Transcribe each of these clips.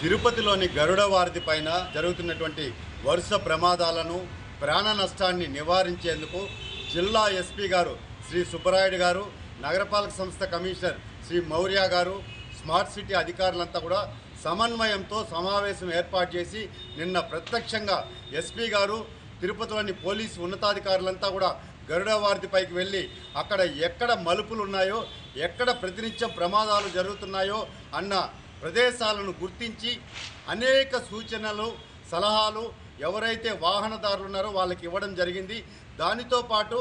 తిరుపతిలోని గరుడ వారధి పైన జరుగుతున్నటువంటి వరుస ప్రమాదాలను ప్రాణ నష్టాన్ని నివారించేందుకు జిల్లా ఎస్పీ గారు శ్రీ సుబ్బరాయుడు గారు నగరపాలక సంస్థ కమిషనర్ శ్రీ మౌర్య గారు స్మార్ట్ సిటీ అధికారులంతా కూడా సమన్వయంతో సమావేశం ఏర్పాటు చేసి నిన్న ప్రత్యక్షంగా ఎస్పీ గారు తిరుపతిలోని పోలీసు ఉన్నతాధికారులంతా కూడా గరుడ వారధిపైకి వెళ్ళి అక్కడ ఎక్కడ మలుపులు ఉన్నాయో ఎక్కడ ప్రతినిత్యం ప్రమాదాలు జరుగుతున్నాయో అన్న ప్రదేశాలను గుర్తించి అనేక సూచనలు సలహాలు ఎవరైతే వాహనదారులు ఉన్నారో వాళ్ళకి ఇవ్వడం జరిగింది. దానితో పాటు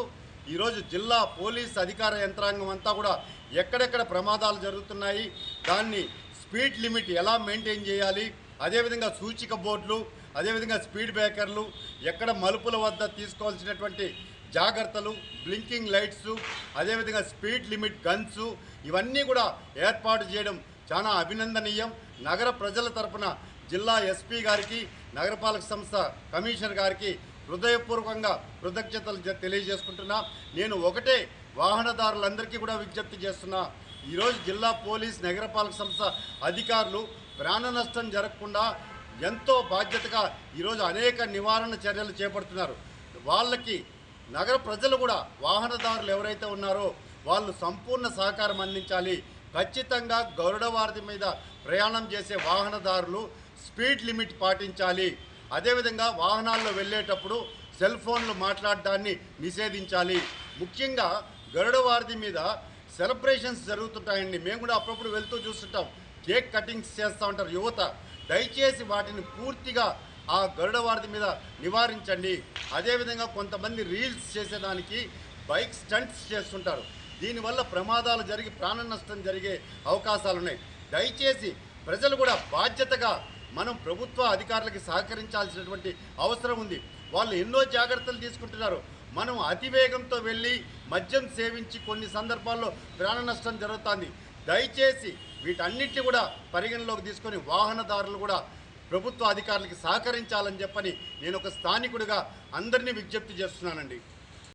ఈరోజు జిల్లా పోలీస్ అధికార యంత్రాంగం అంతా కూడా ఎక్కడెక్కడ ప్రమాదాలు జరుగుతున్నాయి దాన్ని స్పీడ్ లిమిట్ ఎలా మెయింటైన్ చేయాలి అదేవిధంగా సూచిక బోర్డులు అదేవిధంగా స్పీడ్ బ్రేకర్లు ఎక్కడ మలుపుల వద్ద తీసుకోవాల్సినటువంటి జాగ్రత్తలు బ్లింకింగ్ లైట్స్ అదేవిధంగా స్పీడ్ లిమిట్ గన్స్ ఇవన్నీ కూడా ఏర్పాటు చేయడం చాలా అభినందనీయం. నగర ప్రజల తరపున జిల్లా ఎస్పీ గారికి నగరపాలక సంస్థ కమిషనర్ గారికి హృదయపూర్వకంగా కృతజ్ఞతలు తెలియజేసుకుంటున్నా. నేను ఒకటే వాహనదారులందరికీ కూడా విజ్ఞప్తి చేస్తున్నా. ఈరోజు జిల్లా పోలీస్ నగరపాలక సంస్థ అధికారులు ప్రాణ నష్టం జరగకుండా ఎంతో బాధ్యతగా ఈరోజు అనేక నివారణ చర్యలు చేపడుతున్నారు. వాళ్ళకి నగర ప్రజలు కూడా వాహనదారులు ఎవరైతే ఉన్నారో వాళ్ళు సంపూర్ణ సహకారం అందించాలి. ఖచ్చితంగా గరుడ వారధి మీద ప్రయాణం చేసే వాహనదారులు స్పీడ్ లిమిట్ పాటించాలి. అదేవిధంగా వాహనాల్లో వెళ్ళేటప్పుడు సెల్ ఫోన్లు మాట్లాడడాన్ని నిషేధించాలి. ముఖ్యంగా గరుడ వారధి మీద సెలబ్రేషన్స్ జరుగుతుంటాయండి. మేము కూడా అప్పుడప్పుడు వెళ్తూ చూస్తుంటాం. కేక్ కటింగ్స్ చేస్తూ ఉంటారు యువత. దయచేసి వాటిని పూర్తిగా ఆ గరుడ వారధి మీద నివారించండి. అదేవిధంగా కొంతమంది రీల్స్ చేసేదానికి బైక్ స్టంట్స్ చేస్తుంటారు. దీనివల్ల ప్రమాదాలు జరిగి ప్రాణ నష్టం జరిగే అవకాశాలు ఉన్నాయి దయచేసి ప్రజలు కూడా బాధ్యతగా మనం ప్రభుత్వ అధికారులకి సహకరించాల్సినటువంటి అవసరం ఉంది. వాళ్ళు ఎన్నో జాగ్రత్తలు తీసుకుంటున్నారు. మనం అతివేగంతో వెళ్ళి మద్యం సేవించి కొన్ని సందర్భాల్లో ప్రాణ నష్టం జరుగుతుంది. దయచేసి వీటన్నిటిని కూడా పరిగణలోకి తీసుకొని వాహనదారులు కూడా ప్రభుత్వ అధికారులకి సహకరించాలని చెప్పని నేను ఒక స్థానికుడిగా అందరినీ విజ్ఞప్తి చేస్తున్నానండి.